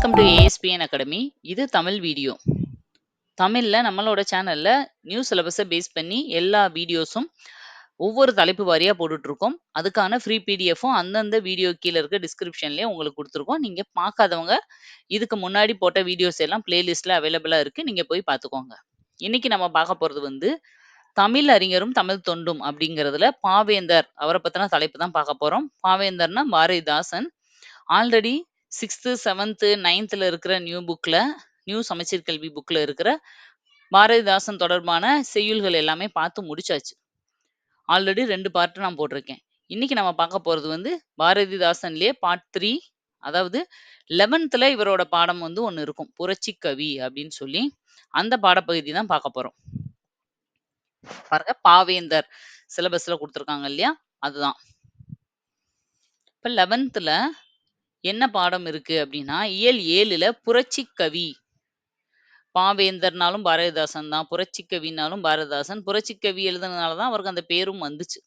Welcome to ASPN academy. இது Tamil video. தமிழ்ல நம்மளோட சேனல்ல நியூ சிலபஸ பேஸ் பண்ணி எல்லா வீடியோஸும் ஒவ்வொரு தலைப்பு வாரியா போட்டுட்ருக்கோம். அதுக்கான ஃப்ரீ பிடிஎஃப்பும் அந்தந்த வீடியோ கீழ இருக்க டிஸ்கிரிப்ஷன்லயே உங்களுக்கு கொடுத்துருக்கோம் நீங்க பார்க்காதவங்க, இதுக்கு முன்னாடி போட்ட வீடியோஸ் எல்லாம் பிளேலிஸ்ட்ல அவைலபிளா இருக்கு. நீங்க போய் பார்த்துக்கோங்க. இன்னைக்கு நம்ம பார்க்க போறது வந்து, "தமிழ் அறிஞரும் தமிழ் தொண்டும்" அப்படிங்கிறதுல பாவேந்தர் அவரை பத்தின தலைப்பு தான் பார்க்க போறோம். பாவேந்தர்னா பாரதிதாசன். ஆல்ரெடி 6த், 7த், 9த்ல இருக்கிற நியூ புக்ல, நியூ சமச்சீர் கல்வி புக்ல இருக்கிற பாரதிதாசன் தொடர்பான செய்யுள்கள் எல்லாமே பார்த்து முடிச்சாச்சு. ஆல்ரெடி 2 பார்ட் நான் போட்டிருக்கேன். இன்னைக்கு நம்ம பார்க்க போறது வந்து பாரதிதாசன்லயே பார்ட் 3 அதாவது 11த்ல இவரோட பாடம் வந்து ஒண்ணு இருக்கும். புரட்சி கவி அப்படின்னு சொல்லி, அந்த பாடப்பகுதி தான் பார்க்க போறோம். பாருங்க பாவேந்தர் சிலபஸ்ல கொடுத்துருக்காங்க இல்லையா? அதுதான். இப்ப 11த்ல என்ன பாடம் இருக்கு அப்படின்னா, இயல் ஏழுல புரட்சி கவி. பாவேந்தர்னாலும் பாரதிதாசன் தான். புரட்சி கவினாலும் பாரதிதாசன். புரட்சி கவி எழுதுனதுனாலதான் அவருக்கு அந்த பேரும் வந்துச்சு.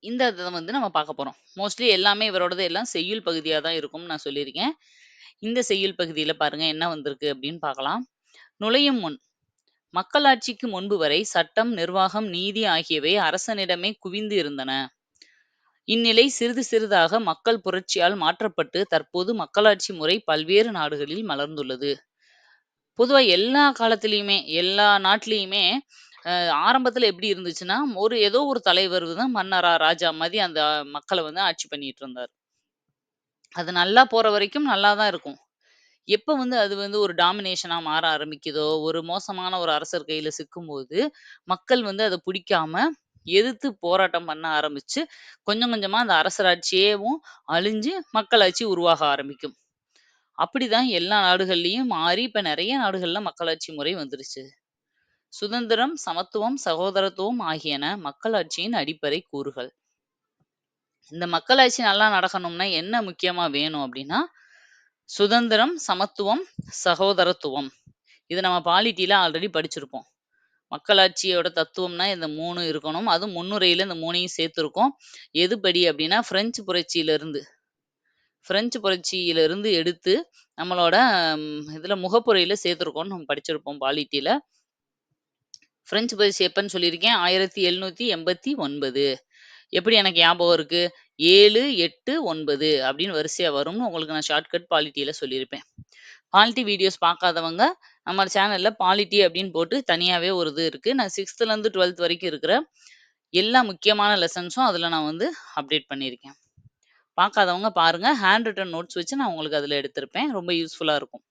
இந்த இத வந்து நம்ம பார்க்க போறோம். மோஸ்ட்லி எல்லாமே இவரோடது எல்லாம் செய்யுள் பகுதியா தான் இருக்கும்னு நான் சொல்லியிருக்கேன். இந்த செய்யுள் பகுதியில பாருங்க என்ன வந்திருக்கு அப்படின்னு பார்க்கலாம். நுழையும் முன் மக்களாட்சிக்கு முன்பு வரை சட்டம், நிர்வாகம், நீதி ஆகியவை அரசனிடமே குவிந்து இருந்தன. இந்நிலை சிறிது சிறிதாக மக்கள் புரட்சியால் மாற்றப்பட்டு தற்போது மக்களாட்சி முறை பல்வேறு நாடுகளில் மலர்ந்துள்ளது. பொதுவா எல்லா காலத்திலயுமே, எல்லா நாட்டிலையுமே ஆரம்பத்தில் ஆரம்பத்துல எப்படி இருந்துச்சுன்னா, ஒரு ஏதோ ஒரு தலைவர் தான் மன்னரா, ராஜா மாதிரி அந்த மக்களை வந்து ஆட்சி பண்ணிட்டு இருந்தார் அது நல்லா போற வரைக்கும் நல்லா தான் இருக்கும். எப்ப வந்து அது வந்து ஒரு டாமினேஷனா மாற ஆரம்பிக்குதோ, ஒரு மோசமான ஒரு அரசர் கையில சிக்கும்போது, மக்கள் வந்து அதை பிடிக்காம எதிர்த்து போராட்டம் பண்ண ஆரம்பிச்சு, கொஞ்சம் கொஞ்சமா அந்த அரசராட்சியேவும் அழிஞ்சு மக்களாட்சி உருவாக ஆரம்பிக்கும். அப்படிதான் எல்லா நாடுகள்லயும் மாறி, இப்ப நிறைய நாடுகள்ல மக்களாட்சி முறை வந்துருச்சு. சுதந்திரம், சமத்துவம், சகோதரத்துவம் ஆகியன மக்களாட்சியின் அடிப்படை கூறுகள். இந்த மக்களாட்சி நல்லா நடக்கணும்னா என்ன முக்கியமா வேணும் அப்படின்னா, சுதந்திரம், சமத்துவம், சகோதரத்துவம். இது நம்ம பாலிட்டியில ஆல்ரெடி படிச்சிருப்போம். மக்களாட்சியோட தத்துவம்னா இந்த மூணு இருக்கணும். அதுவும் முன்னுரையில இந்த மூணையும் சேர்த்துருக்கோம் எதுபடி அப்படின்னா, பிரெஞ்சு புரட்சியிலிருந்து. பிரெஞ்சு புரட்சியிலிருந்து எடுத்து நம்மளோட இதுல முகப்புரையில சேர்த்துருக்கோம்னு நம்ம படிச்சிருப்போம் பாலிட்டில. பிரெஞ்சு புரட்சி எப்பன்னு சொல்லியிருக்கேன். 1789 எப்படி எனக்கு ஞாபகம் இருக்கு? 7, 8, 9 அப்படின்னு வரிசையா வரும்னு உங்களுக்கு நான் ஷார்ட்கட் பாலிட்டியில சொல்லியிருப்பேன். பாலிட்டி வீடியோஸ் பார்க்காதவங்க, நம்ம சேனல்ல பாலிட்டி அப்படின்னு போட்டு தனியாவே ஒரு இது இருக்கு. நான் 6த்லருந்து 12த் வரைக்கும் இருக்கிற எல்லா முக்கியமான லெசன்ஸும் அதுல நான் வந்து அப்டேட் பண்ணியிருக்கேன். பார்க்காதவங்க பாருங்க. ஹேண்ட் ரிட்டன் நோட்ஸ் வச்சு நான் உங்களுக்கு அதுல எடுத்திருப்பேன். ரொம்ப யூஸ்ஃபுல்லா இருக்கும்.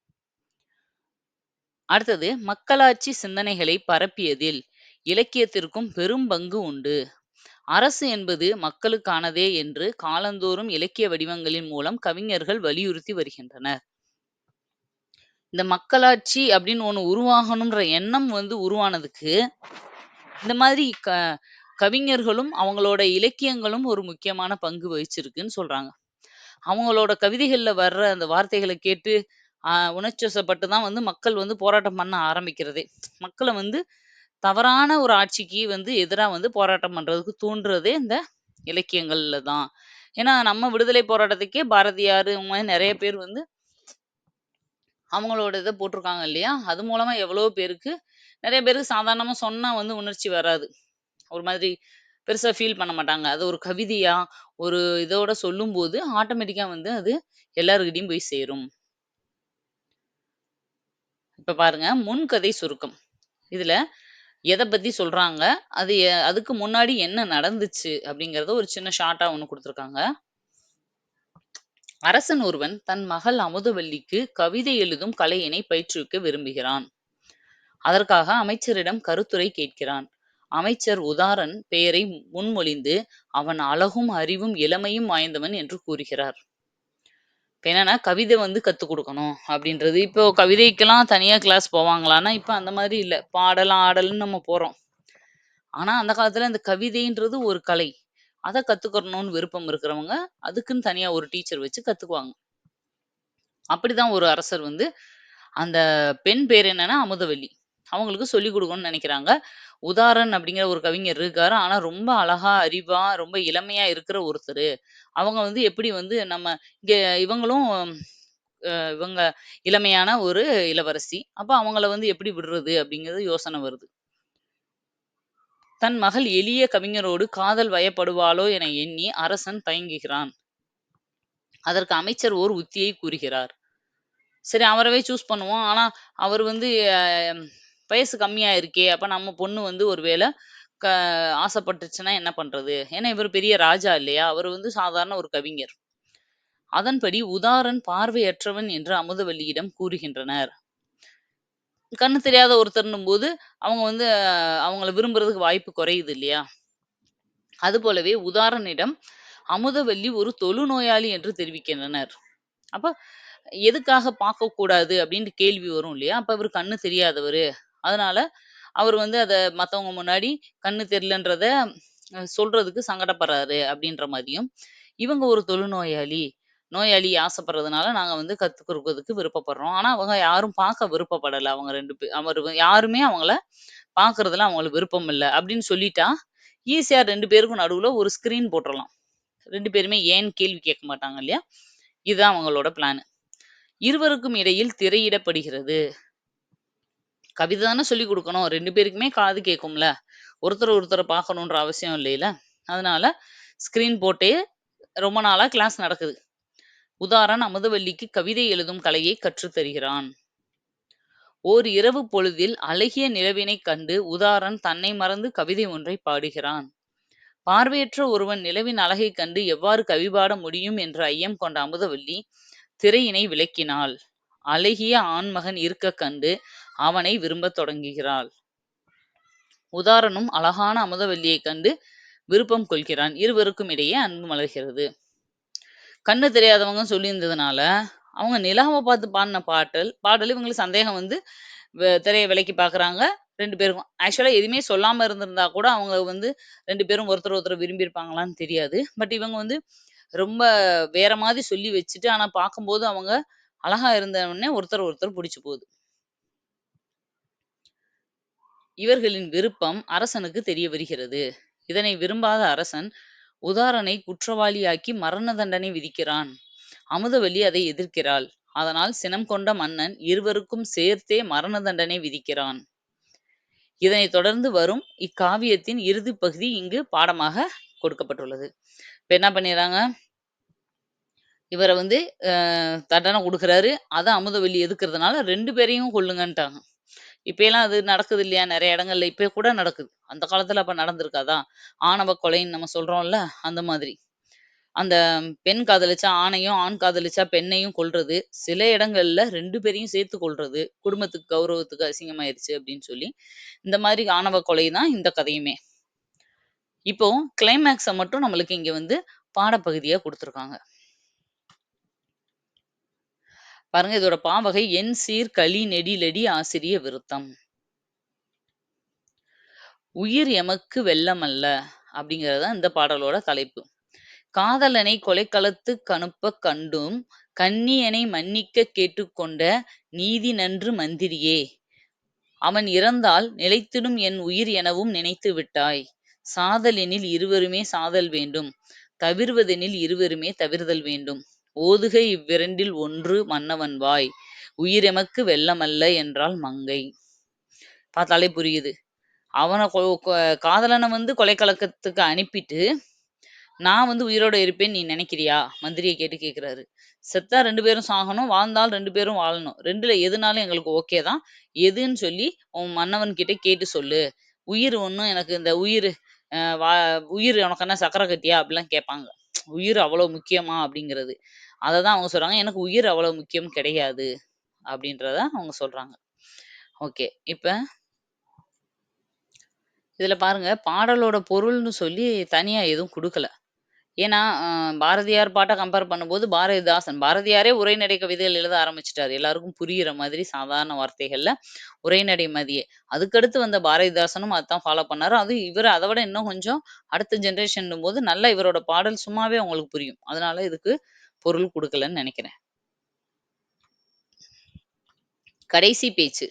அடுத்தது, மக்களாட்சி சிந்தனைகளை பரப்பியதில் இலக்கியத்திற்கும் பெரும் பங்கு உண்டு. அரசு என்பது மக்களுக்கானதே என்று காலந்தோறும் இலக்கிய வடிவங்களின் மூலம் கவிஞர்கள் வலியுறுத்தி வருகின்றனர். இந்த மக்களாட்சி அப்படின்னு ஒண்ணு உருவாகணும்ன்ற எண்ணம் வந்து உருவானதுக்கு, இந்த மாதிரி க கவிஞர்களும், அவங்களோட இலக்கியங்களும் ஒரு முக்கியமான பங்கு வகிச்சிருக்குன்னு சொல்றாங்க. அவங்களோட கவிதைகள்ல வர்ற அந்த வார்த்தைகள கேட்டு, அ உணர்ச்சிவசப்பட்டு தான் வந்து மக்கள் வந்து போராட்டம் பண்ண ஆரம்பிக்கிறதே. மக்கள வந்து தவறான ஒரு ஆட்சிக்கு வந்து எதிரா வந்து போராட்டம் பண்றதுக்கு தூண்டுறதே இந்த இலக்கியங்கள்ல தான். ஏன்னா, நம்ம விடுதலை போராட்டத்துக்கே பாரதியார் இவங்க மாரி நெறைய பேர் வந்து அவங்களோட இதை போட்டிருக்காங்க இல்லையா? அது மூலமா எவ்வளவோ பேருக்கு நிறைய பேருக்கு சாதாரணமா சொன்னா வந்து உணர்ச்சி வராது. ஒரு மாதிரி பெருசா ஃபீல் பண்ண மாட்டாங்க. அது ஒரு கவிதையா, ஒரு இதோட சொல்லும்போது ஆட்டோமேட்டிக்கா வந்து அது எல்லாருக்கிட்டையும் போய் சேரும். இப்ப பாருங்க, முன்கதை சுருக்கம். இதுல எதை பத்தி சொல்றாங்க? அது எ அதுக்கு முன்னாடி என்ன நடந்துச்சு? அப்படிங்கிறத ஒரு சின்ன ஷார்ட்டா ஒன்று கொடுத்துருக்காங்க அரசன் ஒருவன் தன் மகள் அமுதவல்லிக்கு கவிதை எழுதும் கலையினை பயிற்றுவிக்க விரும்புகிறான். அதற்காக அமைச்சரிடம் கருத்துரை கேட்கிறான். அமைச்சர் உதாரன் பெயரை முன்மொழிந்து, அவன் அழகும், அறிவும், இளமையும் வாய்ந்தவன் என்று கூறுகிறார். என்னன்னா, கவிதை வந்து கற்றுக் கொடுக்கணும் அப்படின்றது. இப்போ கவிதைக்கெல்லாம் தனியா கிளாஸ் போவாங்களான்னா, இப்ப அந்த மாதிரி இல்லை பாடலாம் ஆடலும் நம்ம போறோம். ஆனா, அந்த காலத்துல இந்த கவிதைன்றது ஒரு கலை. அதை கத்துக்கணும்னு விருப்பம் இருக்கிறவங்க, அதுக்குன்னு தனியா ஒரு டீச்சர் வச்சு கத்துக்குவாங்க. அப்படிதான் ஒரு அரசர் வந்து அந்த பெண் பேர் என்னன்னா அமுதவல்லி. அவங்களுக்கு சொல்லிக் கொடுக்கணும்னு நினைக்கிறாங்க உதாரன் அப்படிங்கிற ஒரு கவிஞர் இருக்காரு. ஆனா ரொம்ப அழகா, அறிவா, ரொம்ப இளமையா இருக்கிற ஒருத்தர் அவங்க வந்து எப்படி வந்து நம்ம இங்க இவங்களும் இவங்க இளமையான ஒரு இளவரசி. அப்ப அவங்கள வந்து எப்படி விடுறது அப்படிங்கிறது யோசனை வருது. தன் மகள் எளிய கவிஞரோடு காதல் வயப்படுவாளோ என எண்ணி அரசன் தயங்குகிறான். அதற்கு அமைச்சர் ஓர் உத்தியை கூறுகிறார். சரி அவரவே சூஸ் பண்ணுவோம். ஆனா, அவர் வந்து வயசு கம்மியா இருக்கே! அப்ப நம்ம பொண்ணு வந்து ஒருவேளை க ஆசைப்பட்டுச்சுன்னா என்ன பண்றது? ஏன்னா இவர் பெரிய ராஜா இல்லையா? அவர் வந்து சாதாரண ஒரு கவிஞர். அதன்படி உதாரன் பார்வையற்றவன் என்று அமுதவல்லியிடம் கூறுகின்றனர். கண்ணு தெரியாத ஒருத்தர்ன்னும்போது, அவங்க வந்து அவங்கள விரும்புறதுக்கு வாய்ப்பு குறையுது இல்லையா? அதுபோலவே உதாரனிடம் அமுதவல்லி ஒரு தொழுநோயாளி என்று தெரிவிக்கின்றனர். அப்ப எதுக்காக பார்க்கக்கூடாது அப்டின்ட்டு கேள்வி வரும் இல்லையா? அப்ப இவரு கண்ணு தெரியாதவரு. அதனால அவரு வந்து அத மத்தவங்க முன்னாடி கண்ணு தெரியலன்றத சொல்றதுக்கு சங்கடப்படுறாரு அப்டின்ற மாரியும், இவங்க ஒரு தொழுநோயாளி. நோயாளி ஆசைப்படுறதுனால நாங்க வந்து கத்துக் குடுக்குறதுக்கு விருப்பப்படுறோம். ஆனா அவங்க யாரும் பார்க்க விருப்பப்படல. அவங்க 2 பே அவரு யாருமே அவங்கள பார்க்கறதுல அவங்களுக்கு விருப்பம் இல்ல. அப்படின்னு சொல்லிட்டா, ஈஸியா 2 பேருக்கும் நடுவுல ஒரு ஸ்க்ரீன் போட்டுறலாம். 2 பேருமே ஏன்னு கேள்வி கேட்க மாட்டாங்க இல்லையா? இதுதான் அவங்களோட பிளானு. இருவருக்கும் இடையில் திரையிடப்படுகிறது. கவிதை தானே சொல்லிக் குடுக்கணும். 2 பேருக்குமே காது கேட்கும்ல. ஒருத்தர் ஒருத்தர பார்க்கணுன்ற அவசியம் இல்லைல. அதனால ஸ்க்ரீன் போட்டே ரொம்ப நாளா கிளாஸ் நடக்குது. உதாரன் அமுதவல்லிக்கு கவிதை எழுதும் கலையை கற்றுத் தருகிறான். ஓர் இரவு பொழுதில் அழகிய நிலவினைக் கண்டு உதாரன் தன்னை மறந்து கவிதை ஒன்றைப் பாடுகிறான். பார்வையற்ற ஒருவன் நிலவின் அழகைக் கண்டு எவ்வாறு கவி பாட முடியும் என்ற ஐயம் கொண்ட அமுதவல்லி திரையினை விளக்கினாள் அழகிய ஆண்மகன் இருக்க கண்டு அவனை விரும்பத் தொடங்குகிறாள். உதாரனும் அழகான அமுதவல்லியைக் கண்டு விருப்பம் கொள்கிறான். இருவருக்கும் இடையே அன்பு மலர்கிறது. கண்ணு தெரியாதவங்கன்னு சொல்லியிருந்ததுனால, அவங்க நிலாவ பார்த்து பாடுன பாட்டல் பாடல் இவங்களுக்கு சந்தேகம் வந்து வ திரைய விலக்கி பார்க்குறாங்க 2 பேருக்கும். ஆக்சுவலா எதுவுமே சொல்லாம இருந்திருந்தா கூட அவங்க வந்து 2 பேரும் ஒருத்தர் ஒருத்தர் விரும்பியிருப்பாங்களான்னு தெரியாது. பட் இவங்க வந்து ரொம்ப வேற மாதிரி சொல்லி வச்சுட்டு, ஆனா பார்க்கும்போது அவங்க அழகா இருந்த உடனே ஒருத்தர் ஒருத்தர் புடிச்சு போகுது. இவர்களின் விருப்பம் அரசனுக்கு தெரிய வருகிறது. இதனை விரும்பாத அரசன் உதாரனை குற்றவாளியாக்கி மரண தண்டனை விதிக்கிறான். அமுதவல்லி அதை எதிர்க்கிறாள். அதனால் சினம் கொண்ட மன்னன் இருவருக்கும் சேர்த்தே மரண தண்டனை விதிக்கிறான். இதனைத் தொடர்ந்து வரும் இக்காவியத்தின் இறுதிப் பகுதி இங்கு பாடமாக கொடுக்கப்பட்டுள்ளது. இப்ப என்ன பண்ணிடுறாங்க இவரை வந்து தண்டனை கொடுக்குறாரு அதை அமுதவல்லி எதிர்க்கிறதுனால ரெண்டு பேரையும் கொல்லுங்கன்ட்டாங்க. இப்பயெல்லாம் அது நடக்குது இல்லையா? நிறைய இடங்கள்ல இப்ப கூட நடக்குது. அந்த காலத்துல அப்ப நடந்திருக்காதா? ஆணவ கொலைன்னு நம்ம சொல்றோம்ல, அந்த மாதிரி. அந்த பெண் காதலிச்சா ஆணையும், ஆண் காதலிச்சா பெண்ணையும் கொல்றது. சில இடங்கள்ல ரெண்டு பேரையும் சேர்த்து கொள்றது குடும்பத்துக்கு கௌரவத்துக்கு அசிங்கமாயிருச்சு அப்படின்னு சொல்லி, இந்த மாதிரி ஆணவ கொலை தான் இந்த கதையுமே. இப்போ கிளைமேக்ஸை மட்டும் நம்மளுக்கு இங்க வந்து பாடப்பகுதியா கொடுத்துருக்காங்க பாருங்க இதோட பாவகை என் சீர் களி நெடிலடி ஆசிரிய விருத்தம். உயிர் எமக்கு வெல்லமல்ல அப்படிங்கிறது தான் இந்த பாடலோட தலைப்பு. காதலனை கொலைக்களத்து கனுப்பக் கண்டும் கன்னியனை மன்னிக்க கேட்டுக்கொண்ட நீதி நன்று மந்திரியே! அவன் இறந்தால் நிலைத்திடும் என் உயிர் எனவும் நினைத்து விட்டாய். சாதலெனில் இருவருமே சாதல் வேண்டும். தவிர்வதெனில் இருவருமே தவிர்தல் வேண்டும். ஓதுக இவ்விரண்டில் ஒன்று மன்னவன் வாய். உயிரெமக்கு வெல்லமல்ல என்றாள் மங்கை. பார்த்தாலே புரியுது. அவன காதலனை வந்து கொலைக்கலக்கத்துக்கு அனுப்பிட்டு, நான் வந்து உயிரோட இருப்பேன் நீ நினைக்கிறியா? மந்திரியை கேட்டு கேட்கிறாரு. செத்தா ரெண்டு பேரும் சாகணும். வாழ்ந்தால் ரெண்டு பேரும் வாழணும். ரெண்டுல எதுனாலும் எங்களுக்கு ஓகே தான். எதுன்னு சொல்லி உன் மன்னவன் கிட்ட கேட்டு சொல்லு. உயிர் ஒண்ணும் எனக்கு இந்த உயிர் வா உயிர் உனக்கு என்ன சக்கரை கட்டியா? அப்படிலாம் கேட்பாங்க. உயிர் அவ்வளோ முக்கியமா? அப்படிங்கிறது. அதை தான் அவங்க சொல்றாங்க. எனக்கு உயிர் அவ்வளோ முக்கியம் கிடையாது. அப்படின்றத அவங்க சொல்றாங்க. ஓகே. இப்ப இதுல பாருங்க, பாடலோட பொருள்னு சொல்லி தனியா எதுவும் குடுக்கல. ஏன்னா, பாரதியார் பாட்ட கம்பேர் பண்ணும்போது பாரதிதாசன் பாரதியாரே உரைநடை கவிதைகள் எழுத ஆரம்பிச்சிட்டாரு எல்லாருக்கும் புரியிற மாதிரி சாதாரண வார்த்தைகள்ல உரைநடை மதியே அதுக்கடுத்து வந்த பாரதிதாசனும் அதான் ஃபாலோ பண்ணாரு. அதுவும் இவர் அதை விட இன்னும் கொஞ்சம் அடுத்த ஜெனரேஷன்னும்போது நல்லா இவரோட பாடல் சும்மாவே உங்களுக்கு புரியும். அதனால இதுக்கு பொருள் கொடுக்கலன்னு நினைக்கிறேன். கடைசி பேச்சு.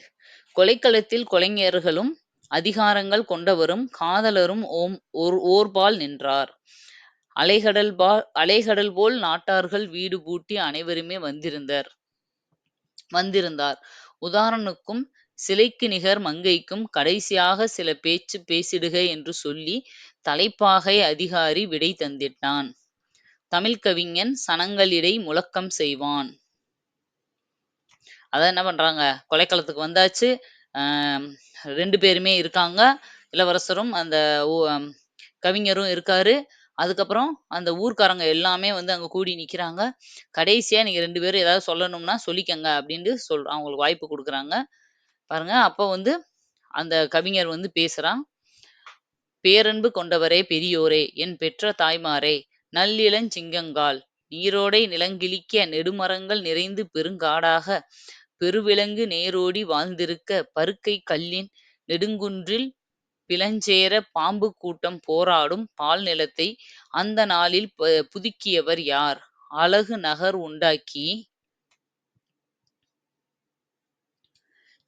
கொலைக்களத்தில் கொலைஞர்களும் அதிகாரங்கள் கொண்டவரும் காதலரும் ஓம் ஓர் ஓர்பால் நின்றார். அலைகடல் பா அலைகடல் போல் நாட்டார்கள் வீடு பூட்டி அனைவருமே வந்திருந்தார் வந்திருந்தார். உதாரனுக்கும் சிலைக்கு நிகர் மங்கைக்கும் கடைசியாக சில பேச்சு பேசிடுக என்று சொல்லி தலைப்பாகை அதிகாரி விடை தந்திட்டான். தமிழ் கவிஞன் சனங்களிடை முழக்கம் செய்வான். அதான் என்ன பண்றாங்க? கொலைக்களத்துக்கு வந்தாச்சு. ஆஹ் ரெண்டு பேருமே இருக்காங்க. இளவரசரும் அந்த கவிஞரும் இருக்காரு. அதுக்கப்புறம் அந்த ஊர்க்காரங்க எல்லாமே வந்து அங்க கூடி நிக்கிறாங்க. கடைசியா நீங்க ரெண்டு பேரும் ஏதாவது சொல்லணும்னா சொல்லிக்கங்க அப்படின்ட்டு சொல் அவங்களுக்கு வாய்ப்பு கொடுக்குறாங்க. பாருங்க அப்போ வந்து அந்த கவிஞர் வந்து பேசுறான். பேரன்பு கொண்டவரே பெரியோரே என் பெற்ற தாய்மாரே நல்லிளஞ்சிங்கங்கால் நீரோடை நிலங்கிழிக்க நெடுமரங்கள் நிறைந்து பெருங்காடாக. பெருவிலங்கு நேரோடி வாழ்ந்திருக்க பருக்கை கல்லின் நெடுங்குன்றில் பிளஞ்சேர பாம்பு கூட்டம் போராடும் பால் நிலத்தை அந்த நாளில் ப- புதுக்கியவர் யார்? அழகு நகர் உண்டாக்கி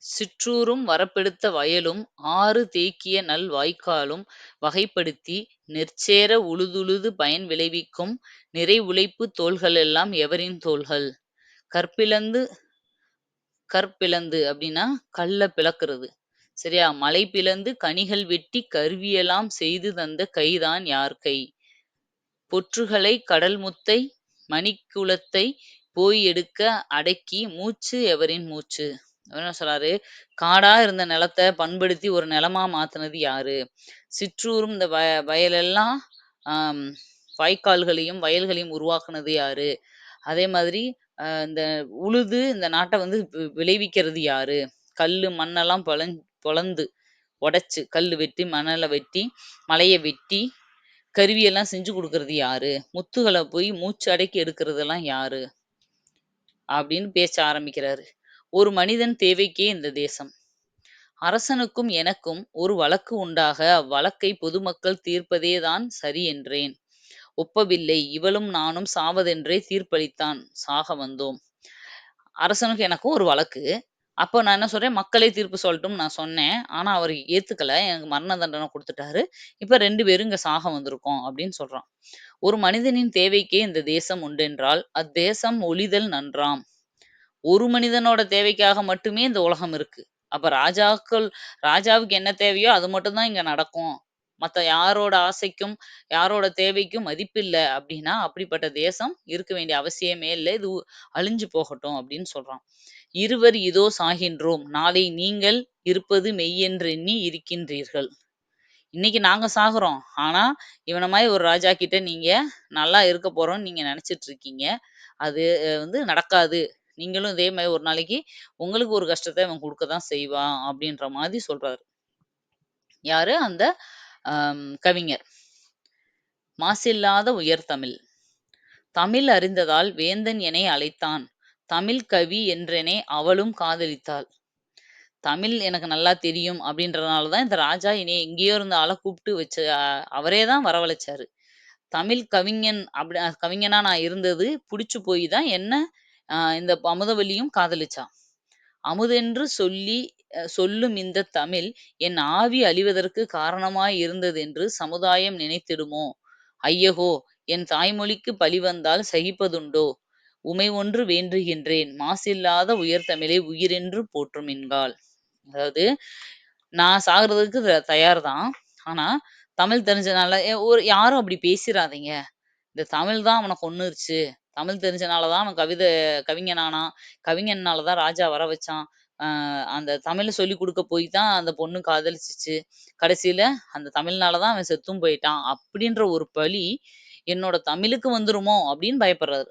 சிற்றூரும் வரப்பெடுத்த வயலும் ஆறு தேக்கிய நல் வாய்க்காலும் வகைப்படுத்தி நெற்சேர உழுதுழுது பயன் விளைவிக்கும் நிறை உழைப்பு தோள்களெல்லாம் எவரின் தோள்கள்? கற்பிளந்து கற்பிளந்து அப்படின்னா கல்ல பிளக்கிறது. சரியா? மலை பிளந்து கனிகள் வெட்டி கருவியெல்லாம் செய்து தந்த கைதான் யார் கை? பொற்றுகளை கடல் முத்தை மணிக்குலத்தை போய் எடுக்க அடக்கி மூச்சு எவரின் மூச்சு? அவர் என்ன சொல்றாரு? காடா இருந்த நிலத்தை பண்படுத்தி ஒரு நிலமா மாத்தினது யாரு? சிற்றூரும் இந்த வய வயலெல்லாம் ஆஹ் வாய்க்கால்களையும் வயல்களையும் உருவாக்குனது யாரு? அதே மாதிரி இந்த உழுது இந்த நாட்டை வந்து வி- விளைவிக்கிறது யாரு? கல்லு மண்ணெல்லாம் பொழஞ் பொலந்து உடைச்சு கல்லு வெட்டி மணலை வெட்டி மலையை வெட்டி கருவியெல்லாம் செஞ்சு கொடுக்கறது யாரு? முத்துகளை போய் மூச்சு அடக்கி எடுக்கிறதெல்லாம் யாரு? அப்படின்னு பேச ஆரம்பிக்கிறாரு. ஒரு மனிதன் தேவைக்கே இந்த தேசம். அரசனுக்கும் எனக்கும் ஒரு வழக்கு உண்டாக அவ்வழக்கை பொதுமக்கள் தீர்ப்பதேதான் சரி என்றேன். ஒப்பவில்லை இவளும் நானும் சாவதென்றே தீர்ப்பளித்தான் சாக வந்தோம். அரசனுக்கு எனக்கும் ஒரு வழக்கு. அப்போ நான் என்ன சொல்றேன்? மக்களே தீர்ப்பு சொல்லட்டும் நான் சொன்னேன். ஆனா அவர் ஏத்துக்கல. எனக்கு மரண தண்டனை கொடுத்துட்டாரு. இப்ப ரெண்டு பேரும் இங்க சாக வந்திருக்கோம் அப்படின்னு சொல்றான். ஒரு மனிதனின் தேவைக்கே இந்த தேசம் உண்டென்றால் அத்தேசம் ஒளிதல் நன்றாம். ஒரு மனிதனோட தேவைக்காக மட்டுமே இந்த உலகம் இருக்கு. அப்ப ராஜாக்கள் ராஜாவுக்கு என்ன தேவையோ அது மட்டும்தான் இங்க நடக்கும். மத்த யாரோட ஆசைக்கும் யாரோட தேவைக்கும் மதிப்பில்லை அப்படின்னா அப்படிப்பட்ட தேசம் இருக்க வேண்டிய அவசியமே இல்லை. இது அழிஞ்சு போகட்டும் அப்படின்னு சொல்றான். இருவர் இதோ சாகின்றோம். நாளை நீங்கள் இருப்பது மெய்யென்றெண்ணி இருக்கின்றீர்கள். இன்னைக்கு நாங்க சாகுறோம். ஆனா இவன மாதிரி ஒரு ராஜா கிட்ட நீங்க நல்லா இருக்க போறோம்னு நீங்க நினைச்சிட்டு இருக்கீங்க. அது வந்து நடக்காது. நீங்களும் இதே மாதிரி ஒரு நாளைக்கு உங்களுக்கு ஒரு கஷ்டத்தை இவன் கொடுக்க தான் செய்வான் அப்படின்ற மாதிரி சொல்றாரு. யாரு? அந்த கவிஞர். மாசில்லாத உயர் தமிழ். தமிழ் அறிந்ததால் வேந்தன் என்னை அழைத்தான். தமிழ் கவி என்றெனே அவளும் காதலித்தாள். தமிழ் எனக்கு நல்லா தெரியும் அப்படின்றதுனால தான் இந்த ராஜா இனி எங்கேயோ இருந்த ஆளை கூப்பிட்டு வச்ச அவரே தான் வரவழைச்சாரு. தமிழ் கவிஞன் அப்படி கவிஞனா நான் இருந்தது பிடிச்சு போய் தான் என்ன ஆஹ் இந்த அமுதவல்லியும் காதலிச்சான் அமுதென்று சொல்லி சொல்லும் இந்த தமிழ் என் ஆவி அழிவதற்கு காரணமாய் இருந்ததென்று சமுதாயம் நினைத்திடுமோ? ஐயகோ என் தாய்மொழிக்கு பழி வந்தால் சகிப்பதுண்டோ? உமை ஒன்று வேண்டுகின்றேன் மாசில்லாத உயர்தமிழை உயிரென்று போற்றும் என்கால் அதாவது நான் சாகிறதுக்கு தயார் தான் ஆனா தமிழ் தெரிஞ்சனால ஒரு யாரும் அப்படி பேசிடாதீங்க இந்த தமிழ் தான் அவனை கொன்னுருச்சு. தமிழ் தெரிஞ்சனாலதான் அவன் கவிதை கவிஞனானான் கவிஞனாலதான் ராஜா வர வச்சான். ஆஹ் அந்த தமிழை சொல்லி கொடுக்க போய் தான் அந்த பொண்ணு காதலிச்சுச்சு. கடைசியில அந்த தமிழ்னாலதான் அவன் செத்தும் போயிட்டான். அப்படின்ற ஒரு பழி என்னோட தமிழுக்கு வந்துருமோ அப்படின்னு பயப்படுறாரு.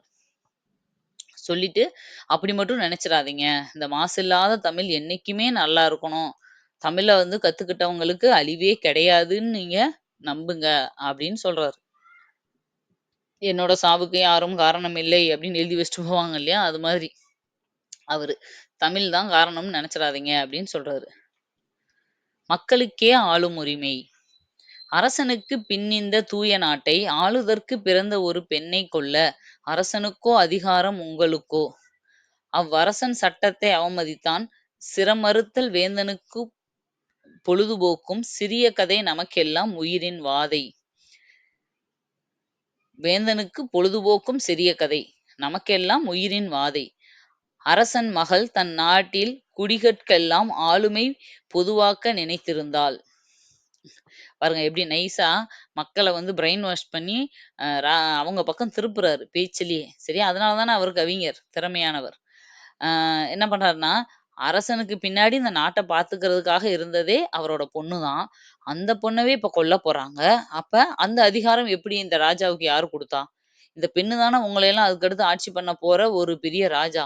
சொல்லிட்டு அப்படி மட்டும் நினைச்சிடாதீங்க. இந்த மாசு இல்லாத தமிழ் என்னைக்குமே நல்லா இருக்கணும். தமிழை வந்து கத்துக்கிட்டவங்களுக்கு அழிவே கிடையாதுன்னு நீங்க நம்புங்க அப்படின்னு சொல்றாரு. என்னோட சாவுக்கு யாரும் காரணம் இல்லை அப்படின்னு எழுதி வச்சுட்டு போவாங்க இல்லையா? அது மாதிரி. அவரு தமிழ் தான் காரணம்னு நினைச்சிடாதீங்க அப்படின்னு சொல்றாரு. மக்களுக்கே ஆளும் உரிமை. அரசனுக்கு பின்னிந்த தூய நாட்டை ஆளுதற்கு பிறந்த ஒரு பெண்ணை கொல்ல அரசனுக்கோ அதிகாரம் உங்களுக்கோ? அவ்வரசன் சட்டத்தை அவமதித்தான் சிரமறுத்தல் வேந்தனுக்கு பொழுதுபோக்கும் சிறிய கதை நமக்கெல்லாம் உயிரின் வாதை. வேந்தனுக்கு பொழுதுபோக்கும் சிறிய கதை. நமக்கெல்லாம் உயிரின் வாதை. அரசன் மகள் தன் நாட்டில் குடிகட்கெல்லாம் ஆளுமை பொதுவாக்க நினைத்திருந்தாள். பாருங்க எப்படி நைஸா மக்களை வந்து பிரெயின் வாஷ் பண்ணி அஹ் ரா- அவங்க பக்கம் திருப்புறாரு பேச்சிலேயே. சரியா? அதனாலதானே அவர் கவிஞர் திறமையானவர். ஆஹ் என்ன பண்றாருன்னா அரசனுக்கு பின்னாடி இந்த நாட்டை பாத்துக்கிறதுக்காக இருந்ததே அவரோட பொண்ணு தான் அந்த பொண்ணவே இப்ப கொல்ல போறாங்க. அப்ப அந்த அதிகாரம் எப்படி இந்த ராஜாவுக்கு யாரு கொடுத்தா? இந்த பெண்ணு தானே உங்களை எல்லாம் அதுக்கடுத்து ஆட்சி பண்ண போற ஒரு பெரிய ராஜா.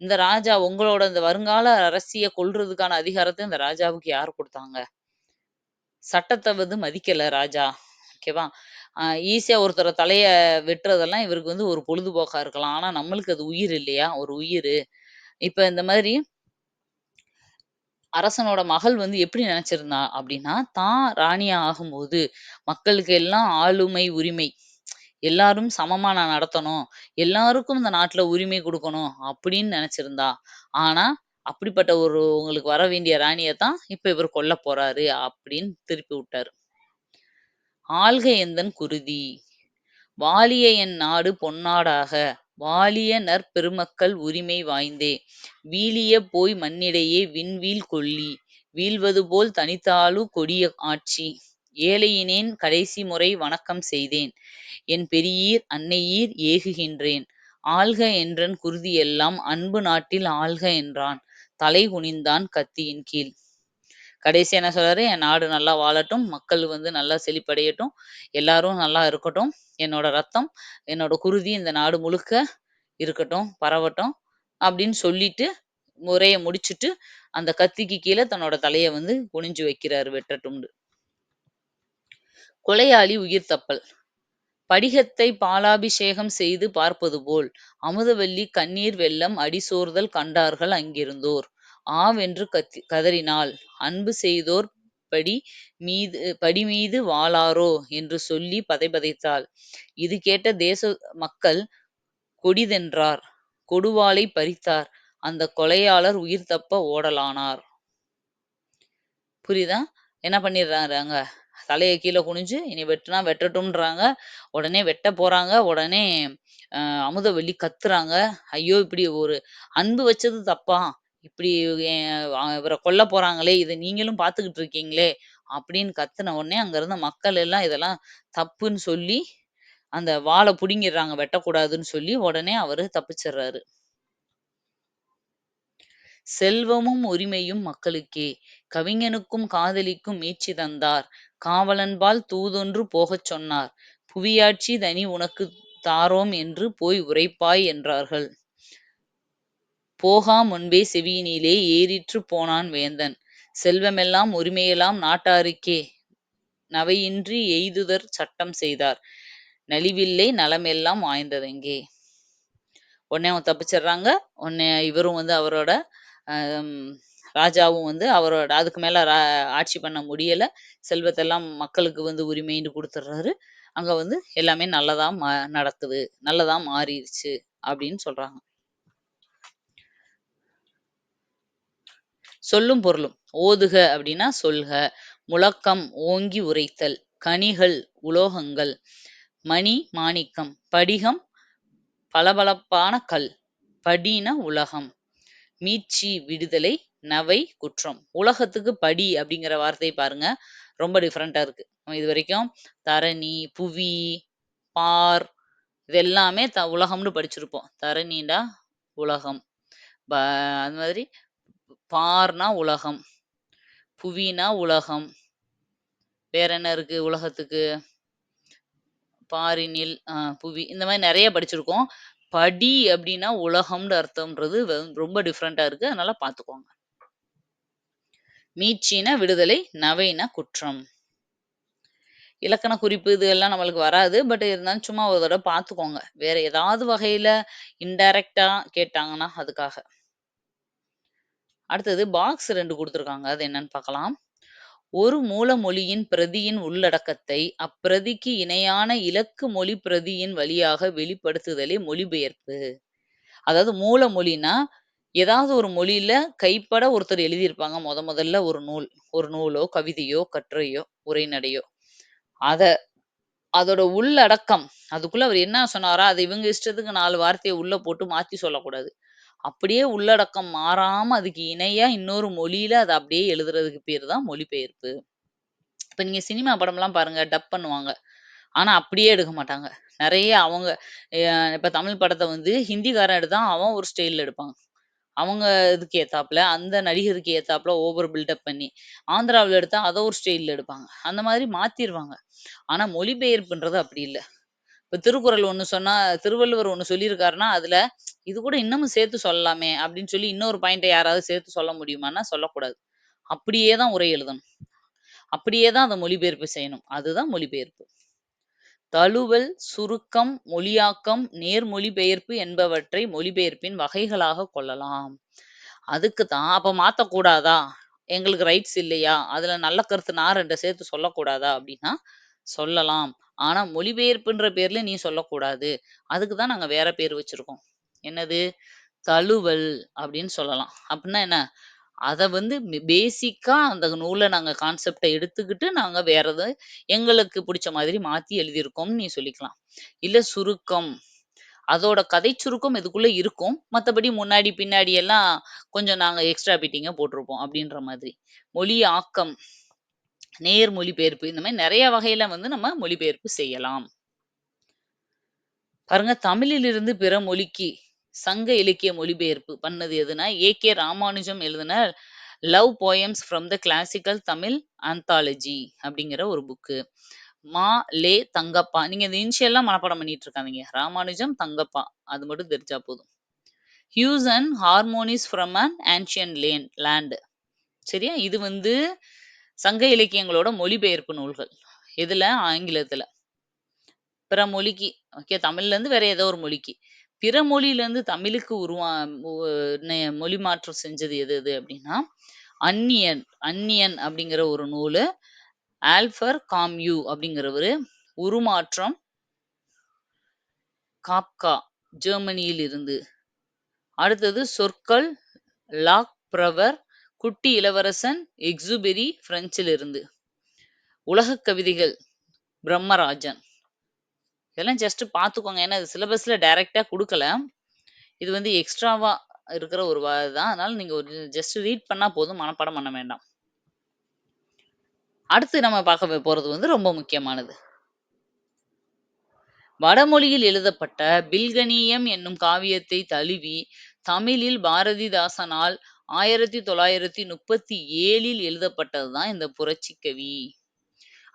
இந்த ராஜா உங்களோட இந்த வருங்கால அரசிய கொல்றதுக்கான அதிகாரத்தை இந்த ராஜாவுக்கு யார் கொடுத்தாங்க? சட்டத்தை வந்து மதிக்கல ராஜா. ஓகேவா ஈஸியா ஒருத்தர தலைய வெட்டுறதெல்லாம் இவருக்கு வந்து ஒரு பொழுதுபோக்கா இருக்கலாம். ஆனா நம்மளுக்கு அது உயிர் இல்லையா? ஒரு உயிர். இப்ப இந்த மாதிரி அரசனோட மகள் வந்து எப்படி நினைச்சிருந்தா அப்படின்னா தான் ராணியா ஆகும்போது மக்களுக்கு எல்லாம் ஆளுமை உரிமை. எல்லாரும் சமமா நான் நடத்தணும். எல்லாருக்கும் இந்த நாட்டுல உரிமை கொடுக்கணும் அப்படின்னு நினைச்சிருந்தா. ஆனா அப்படிப்பட்ட ஒரு உங்களுக்கு வர வேண்டிய ராணியை தான் இப்ப இவர் கொல்ல போறாரு அப்படின்னு திருப்பி விட்டாரு. ஆள்க எந்தன் குருதி? வாலிய என் நாடு பொன்னாடாக. வாலிய நற்பெருமக்கள் உரிமை வாய்ந்தே. வீழிய போய் மண்ணிடையே விண்வீழ் கொள்ளி வீழ்வது போல் தனித்தாளு கொடிய ஆட்சி. ஏழையினேன் கடைசி முறை வணக்கம் செய்தேன். என் பெரியீர் அன்னையீர் ஏகுகின்றேன். ஆள்க என்றன் குருதியெல்லாம் அன்பு நாட்டில் ஆள்க என்றான். தலை குனிந்தான் கத்தியின் கீழ். கடைசி என்ன சொல்றாரு? என் நாடு நல்லா வாழட்டும் மக்கள் வந்து நல்லா செழிப்படையட்டும் எல்லாரும் நல்லா இருக்கட்டும். என்னோட ரத்தம் என்னோட குருதி இந்த நாடு முழுக்க இருக்கட்டும் பரவட்டும் அப்படின்னு சொல்லிட்டு முறையை முடிச்சுட்டு அந்த கத்திக்கு கீழே தன்னோட தலையை வந்து குனிஞ்சு வைக்கிறாரு வெட்டட்டும்னு கொலையாளி உயிர் தப்பல். படிகத்தை பாலாபிஷேகம் செய்து பார்ப்பது போல் அமுதவல்லி கண்ணீர் வெள்ளம் அடிசோர்தல் கண்டார்கள் அங்கிருந்தோர். ஆவென்று கத்தி கதறினாள். அன்பு செய்தோர் படி மீது படி மீது வாளாரோ என்று சொல்லி பதைபதைத்தாள். இது கேட்ட தேச மக்கள் கொடிதென்றார். கொடுவாளை பறித்தார். அந்த கொலையாளர் உயிர் தப்ப ஓடலானார். புரியுதா? என்ன பண்ணிடுறாங்க தலையை கீழே குனிஞ்சு இனி வெட்டுனா வெட்டட்டும்ன்றாங்க. உடனே வெட்ட போறாங்க. உடனே ஆஹ் அமுதவல்லி கத்துறாங்க. ஐயோ இப்படி ஒரு அன்பு வச்சது தப்பா? இப்படி இவரை கொல்ல போறாங்களே இதை நீங்களும் பாத்துக்கிட்டு இருக்கீங்களே அப்படின்னு கத்துன உடனே அங்க இருந்த மக்கள் எல்லாம் இதெல்லாம் தப்புன்னு சொல்லி அந்த வாழை புடுங்கிடுறாங்க வெட்டக்கூடாதுன்னு சொல்லி உடனே அவரு தப்பிச்சிடுறாரு. செல்வமும் உரிமையும் மக்களுக்கே கவிஞனுக்கும் காதலிக்கும் மீட்சி தந்தார். காவலன்பால் தூதொன்று போகச் சொன்னார். புவியாட்சி தனி உனக்கு தாரோம் என்று போய் உரைப்பாய் என்றார்கள். போகா முன்பே செவியினிலே ஏறிற்று போனான் வேந்தன். செல்வமெல்லாம் உரிமையெல்லாம் நாட்டாருக்கே. நவையின்றி எய்துதற் சட்டம் செய்தார். நலிவில்லை நலமெல்லாம் வாய்ந்ததெங்கே உடனே அவங்க தப்பிச்சிடுறாங்க உடனே இவரும் வந்து அவரோட ராஜாவும் வந்து அவரோட அதுக்கு மேல ரா- ஆட்சி பண்ண முடியல. செல்வத்தெல்லாம் மக்களுக்கு வந்து உரிமைன்னு கொடுத்துட்றாரு அங்க வந்து எல்லாமே நல்லதா மா நடக்குது. நல்லதா மாறிடுச்சு அப்படின்னு சொல்றாங்க. சொல்லும் பொருளும். ஓதுக அப்படின்னா சொல்க. முழக்கம் ஓங்கி உரைத்தல். கனிகள் உலோகங்கள். மணி மாணிக்கம். படிகம் பளபளப்பான கல். படின உலகம். மீட்சி விடுதலை நவை குற்றம். உலகத்துக்கு படி அப்படிங்கிற வார்த்தை பாருங்க. ரொம்ப டிஃப்ரெண்டா இருக்கு. நம்ம இது வரைக்கும் தரணி புவி பார் இதெல்லாமே த உலகம்னு படிச்சிருப்போம். தரணிண்டா உலகம். ப- அது மாதிரி பார்னா உலகம் புவினா உலகம். வேற என்ன இருக்கு உலகத்துக்கு? பாரினில் ஆஹ் புவி. இந்த மாதிரி நிறைய படிச்சிருக்கோம். படி அப்படின்னா உலகம்னு அர்த்தம்ன்றது வெ- ரொம்ப டிஃப்ரெண்டா இருக்கு. அதனால பாத்துக்கோங்க. மீட்சினா விடுதலை நவைனா குற்றம். இலக்கண குறிப்பு இது எல்லாம் நம்மளுக்கு வராது. பட் இருந்தாலும் சும்மா ஒரு தடவை பார்த்துக்கோங்க வேற ஏதாவது வகையில இன்டைரக்டா கேட்டாங்கன்னா அதுக்காக. அடுத்தது பாக்ஸ் ரெண்டு கொடுத்துருக்காங்க அது என்னன்னு பார்க்கலாம் ஒரு மூல மொழியின் பிரதியின் உள்ளடக்கத்தை அப்பிரதிக்கு இணையான இலக்கு மொழி பிரதியின் வழியாக வெளிப்படுத்துதலே மொழிபெயர்ப்பு அதாவது மூல மொழினா ஏதாவது ஒரு மொழியில கைப்பட ஒருத்தர் எழுதியிருப்பாங்க முத முதல்ல ஒரு நூல். ஒரு நூலோ, கவிதையோ, கட்டுரையோ, உரைநடையோ. அத அதோட உள்ளடக்கம், அதுக்குள்ள அவர் என்ன சொன்னாரோ, அதை இவங்க இஷ்டத்துக்கு நாலு வார்த்தையை உள்ள போட்டு மாத்தி சொல்லக்கூடாது. அப்படியே உள்ளடக்கம் மாறாம அதுக்கு இணையா இன்னொரு மொழியில அத அப்படியே எழுதுறதுக்கு பேரு தான் மொழிபெயர்ப்பு. இப்ப நீங்க சினிமா படம்லாம் பாருங்க, டப் பண்ணுவாங்க. ஆனா அப்படியே எடுக்க மாட்டாங்க. நெறைய அவங்க அ இப்ப தமிழ் படத்த வந்து ஹிந்திக்காரன் எடுத்தா அவன் ஒரு ஸ்டைல்ல எடுப்பான். அவங்க இதுக்கு ஏத்தாப்புல, அந்த நடிகருக்கு ஏத்தாப்புல ஓவர் பில்டப் பண்ணி, ஆந்திராவுல எடுத்தா அத ஒரு ஸ்டைல்ல எடுப்பாங்க. அந்த மாதிரி மாத்திருவாங்க. ஆனா மொழிபெயர்ப்புன்றது அப்படி இல்ல. இப்ப திருக்குறள் ஒன்று சொன்னா, திருவள்ளுவர் ஒண்ணு சொல்லியிருக்காருன்னா, அதுல இது கூட இன்னமும் சேர்த்து சொல்லலாமே அப்படின்னு சொல்லி இன்னொரு பாயிண்ட்ட யாராவது சேர்த்து சொல்ல முடியுமான்னா சொல்லக்கூடாது. அப்படியே தான் உரை எழுதணும். அப்படியே தான் அதை மொழிபெயர்ப்பு செய்யணும். அதுதான் மொழிபெயர்ப்பு. தழுவல், சுருக்கம், மொழியாக்கம், நேர்மொழிபெயர்ப்பு என்பவற்றை மொழிபெயர்ப்பின் வகைகளாக கொள்ளலாம். அதுக்கு தான் அப்ப மாத்தக்கூடாதா? எங்களுக்கு ரைட்ஸ் இல்லையா? அதுல நல்ல கருத்து நான் 2 சேர்த்து சொல்லக்கூடாதா? அப்படின்னா, சொல்லலாம். ஆனா மொழிபெயர்ப்புன்ற பேர்ல நீ சொல்லக்கூடாது. அதுக்கு தான் நாங்க வேற பேர் வச்சிருக்கோம். என்னது? தழுவல் அப்படின்னு சொல்லலாம். அப்படின்னா என்ன? அத வந்து பேசிக்கா அந்த நூல நாங்க கான்செப்டை எடுத்துக்கிட்டு, நாங்க வேற எங்களுக்கு புடிச்ச மாதிரி மாத்தி எழுதியிருக்கோம்னு நீ சொல்லிக்கலாம். இல்ல சுருக்கம். அதோட கதை சுருக்கம் இதுக்குள்ள இருக்கும். மத்தபடி முன்னாடி, பின்னாடி எல்லாம் கொஞ்சம் நாங்க எக்ஸ்ட்ரா பிட்டிங்க போட்டிருப்போம் அப்படின்ற மாதிரி. மொழி ஆக்கம். நேர் மொழிபெயர்ப்பு. இந்த மாதிரி நிறைய வகையில வந்து நம்ம மொழிபெயர்ப்பு செய்யலாம். பாருங்க தமிழிலிருந்து பிற மொழிக்கு சங்க இலக்கிய மொழிபெயர்ப்பு பண்ணது எதுனா, கே ராமானுஜம் எழுதின love poems from the classical Tamil anthology அப்படிங்கிற ஒரு புக்கு. மா. லே. தங்கப்பா. நீங்க இந்த இன்ஷியெல்லாம் மனப்பாடம் பண்ணிட்டு இருக்காதீங்க. ராமானுஜம், தங்கப்பா. அது மட்டும் தெரிஞ்சா போதும். Hues and harmonies from an ancient land land. சரியா? இது வந்து சங்க இலக்கியங்களோட மொழிபெயர்ப்பு நூல்கள். எதுல? ஆங்கிலத்துல. பிற மொழிக்கு. ஓகே. தமிழ்லேருந்து வேற ஏதோ ஒரு மொழிக்கு. பிற மொழியிலேருந்து தமிழுக்கு உருவா நெ மொழி மாற்றம் செஞ்சது எது எது அப்படின்னா, அந்நியன் அந்நியன் அப்படிங்கிற ஒரு நூலு. ஆல்பர் காம்யூ அப்படிங்கிறவரு உருமாற்றம் காப்கா ஜெர்மனியில் இருந்து. அடுத்தது சொற்கள் லாக் பிரவர் குட்டி இளவரசன் எக்ஸுபெரி பிரெஞ்சிலிருந்து உலக கவிதைகள் பிரம்மராஜன். இதெல்லாம் ஜஸ்ட் பார்த்துக்கோங்க. ஏன்னா இது சிலபஸில் டைரெக்டாக குடுக்கல. இது வந்து எக்ஸ்ட்ராவா இருக்கிற ஒரு தான். அதனால நீங்க ஒரு ஜஸ்ட் ரீட் பண்ணால் போதும். மனப்பாடம் பண்ண வேண்டாம். அடுத்து நம்ம பார்க்க போறது வந்து ரொம்ப முக்கியமானது. வடமொழியில் எழுதப்பட்ட பில்கணியம் என்னும் காவியத்தை தழுவி, தமிழில் பாரதிதாசனால் 1937ல் எழுதப்பட்டது தான் இந்த புரட்சிக்கவி.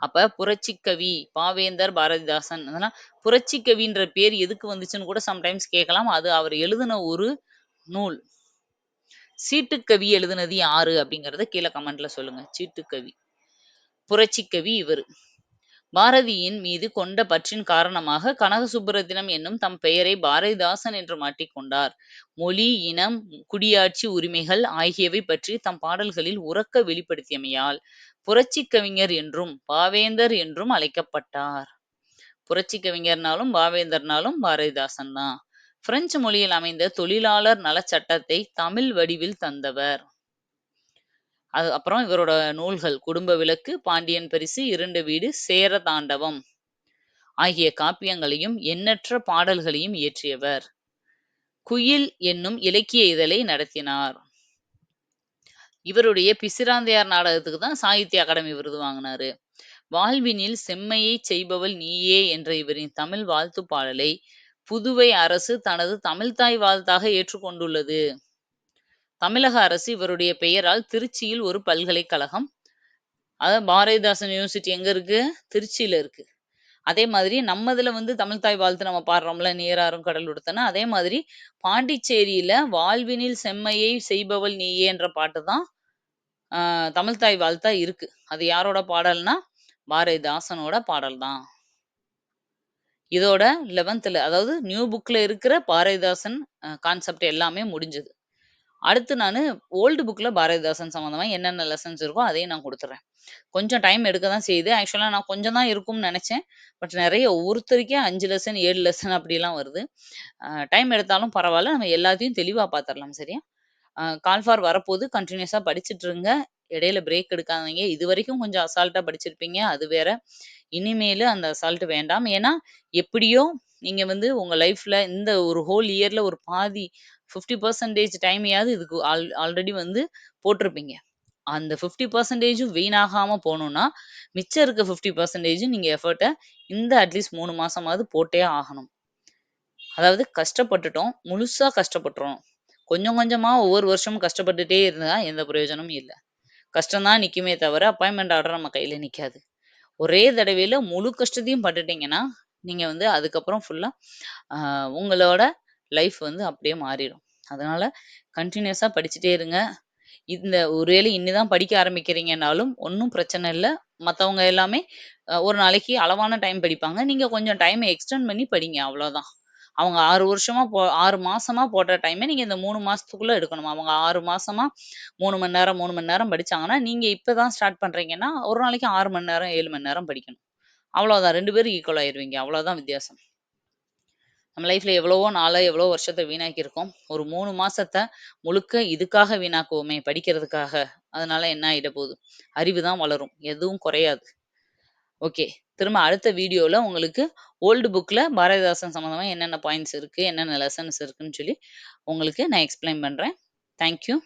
அப்ப புரட்சிக்கவி, பாவேந்தர், பாரதிதாசன் அதெல்லாம் புரட்சிக்கவின்ற பேர் எதுக்கு வந்துச்சுன்னு கூட சம்டைம்ஸ் கேட்கலாம். அது அவர் எழுதின ஒரு நூல். சீட்டுக்கவி எழுதினது யாரு? அப்படிங்கறத கீழ கமெண்ட்ல சொல்லுங்க. சீட்டுக்கவி. புரட்சிக்கவி இவரு. பாரதியின் மீது கொண்ட பற்றின் காரணமாக கனக என்னும் தம் பெயரை பாரதிதாசன் என்று மாற்றிக்கொண்டார். மொழி, இனம், குடியாட்சி உரிமைகள் ஆகியவை பற்றி தம் பாடல்களில் உறக்க வெளிப்படுத்தியமையால் புரட்சி கவிஞர் என்றும், பாவேந்தர் என்றும் அழைக்கப்பட்டார். புரட்சி கவிஞர்னாலும், பாவேந்தர்னாலும் பாரதிதாசன் தான். பிரெஞ்சு மொழியில் அமைந்த தொழிலாளர் நலச்சட்டத்தை தமிழ் வடிவில் தந்தவர். அது அப்புறம் இவரோட நூல்கள் குடும்ப விளக்கு, பாண்டியன் பரிசு, இருண்ட வீடு, சேர தாண்டவம் ஆகிய காப்பியங்களையும் எண்ணற்ற பாடல்களையும் இயற்றியவர். குயில் என்னும் இலக்கிய இதழை நடத்தினார். இவருடைய பிசிராந்தையார் நாடகத்துக்கு தான் சாகித்ய அகாடமி விருது வாங்கினாரு. வாழ்வினில் செம்மையை செய்பவள் நீயே என்ற இவரின் தமிழ் வாழ்த்துப் பாடலை புதுவை அரசு தனது தமிழ்த்தாய் வாழ்த்தாக ஏற்றுக்கொண்டுள்ளது. தமிழக அரசு இவருடைய பெயரால் திருச்சியில் ஒரு பல்கலைக்கழகம் அதாவது பாரதிதாசன் யூனிவர்சிட்டி எங்க இருக்கு? திருச்சியில இருக்கு. அதே மாதிரி நம்ம இதுல வந்து தமிழ்த்தாய் வாழ்த்து நம்ம பாடுறோம்ல, "நீராறும் கடல் உடுத்தன" அதே மாதிரி பாண்டிச்சேரியில "வாழ்வினில் செம்மையை செய்பவள் நீயே" என்ற பாட்டு தான் தமிழ் தாய் வாழ்த்தா இருக்கு. அது யாரோட பாடல்னா, பாரதிதாசனோட பாடல் தான். இதோட 11ல அதாவது நியூ புக்ல இருக்கிற பாரதிதாசன் கான்செப்ட் எல்லாமே முடிஞ்சது. அடுத்து நானு ஓல்டு புக்ல பாரதிதாசன் சம்மந்தமா என்னென்ன லெசன்ஸ் இருக்கோ அதையும் நான் கொடுத்துட்றேன் கொஞ்சம் டைம் எடுக்க தான் செய்யுது. ஆக்சுவலா நான் கொஞ்சம் தான் இருக்கும்னு நினச்சேன் பட் நிறைய ஒவ்வொருத்தருக்கே அஞ்சு லெசன், ஏழு லெசன் அப்படிலாம் வருது. டைம் எடுத்தாலும் பரவாயில்ல நம்ம எல்லாத்தையும் தெளிவா பார்த்துடலாம் சரியா? கால் ஃபார் வரப்போது. கண்டினியூஸாக படிச்சுட்டு இருங்க. இடையில பிரேக் எடுக்காதீங்க. இதுவரைக்கும் கொஞ்சம் அசால்ட்டா படிச்சிருப்பீங்க. அது வேற. இனிமேலு அந்த அசால்ட் வேண்டாம். ஏன்னா, எப்படியோ நீங்க வந்து உங்க லைஃப்ல இந்த ஒரு ஹோல் இயர்ல ஒரு பாதி 50% டைமையாவது இதுக்கு ஆல் ஆல்ரெடி வந்து போட்டிருப்பீங்க. அந்த 50%ம் வீணாகாம மிச்சம் இருக்க 50% நீங்க எஃபர்ட்டை இந்த அட்லீஸ்ட் மூணு மாசமாவது போட்டே ஆகணும். அதாவது கஷ்டப்பட்டுட்டோம். முழுசா கஷ்டப்பட்டுறோம் கொஞ்சம் கொஞ்சமா ஒவ்வொரு வருஷமும் கஷ்டப்பட்டுட்டே இருந்தா எந்த பிரயோஜனமும் இல்லை கஷ்டம் தான் தவிர, அப்பாயின்மெண்ட் ஆர்டர் நம்ம கையில நிற்காது ஒரே தடவையில முழு கஷ்டத்தையும் பட்டுட்டீங்கன்னா, நீங்க வந்து அதுக்கப்புறம் ஃபுல்லா உங்களோட லைஃப் வந்து அப்படியே மாறிடும். அதனால கன்டினியூஸா படிச்சுட்டே இருங்க. இந்த ஒருவேளை இன்னிதான் படிக்க ஆரம்பிக்கிறீங்கன்னாலும் ஒன்றும் பிரச்சனை இல்லை மத்தவங்க எல்லாமே ஒரு நாளைக்கு அளவான டைம் படிப்பாங்க. நீங்க கொஞ்சம் டைமை எக்ஸ்டெண்ட் பண்ணி படிங்க அவ்வளோதான். அவங்க ஆறு வருஷமா போ ஆறு மாசமா போட்ட டைமே நீங்க இந்த மூணு மாசத்துக்குள்ள எடுக்கணும். அவங்க ஆறு மாசமா மூணு மணி நேரம், மூணு மணி நேரம் படிச்சாங்கன்னா, நீங்க இப்பதான் ஸ்டார்ட் பண்றீங்கன்னா, ஒரு நாளைக்கு ஆறு மணி நேரம், ஏழு மணி நேரம் படிக்கணும். அவ்வளோதான் ரெண்டு பேரும் ஈக்குவல் ஆயிருவீங்க. அவ்வளோதான் வித்தியாசம். நம்ம லைஃப்ல எவ்வளவோ நாளோ எவ்வளோ வருஷத்தை வீணாக்கியிருக்கோம். ஒரு மூணு மாசத்தை முழுக்க இதுக்காக வீணாக்குவோமே படிக்கிறதுக்காக. அதனால என்ன ஆயிட போகுது? அறிவு தான் வளரும். எதுவும் குறையாது. ஓகே. திரும்ப அடுத்த வீடியோவில் உங்களுக்கு ஓல்டு புக்கில் பாரதிதாசன் சம்மந்தமாக என்னென்ன பாயிண்ட்ஸ் இருக்கு, என்னென்ன லெசன்ஸ் இருக்குன்னு சொல்லி உங்களுக்கு நான் எக்ஸ்ப்ளைன் பண்றேன். Thank you.